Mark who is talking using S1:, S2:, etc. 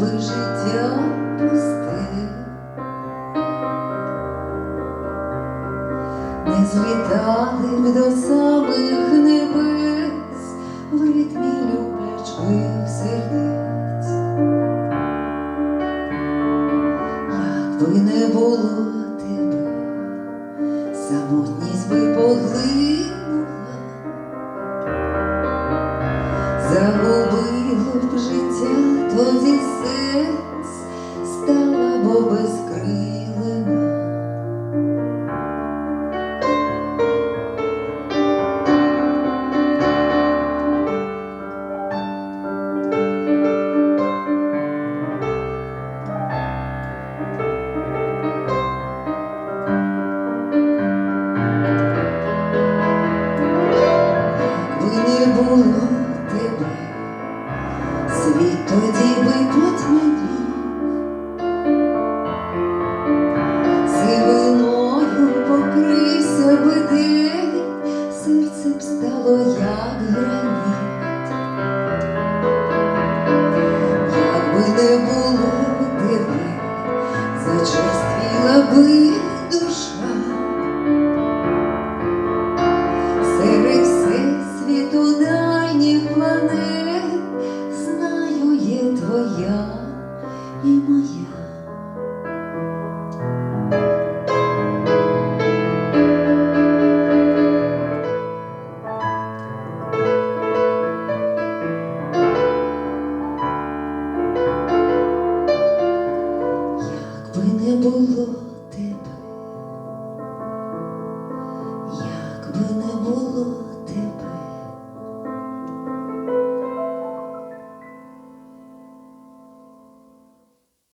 S1: Би життя пусте, не злітали б до самих небес, вид мій люблячих сердець, як би не було тебе, самотність би поглинула життя тоді сил. світ тоді вип'ють надій, покрився би серце б стало як гра. и моя. Якби не було.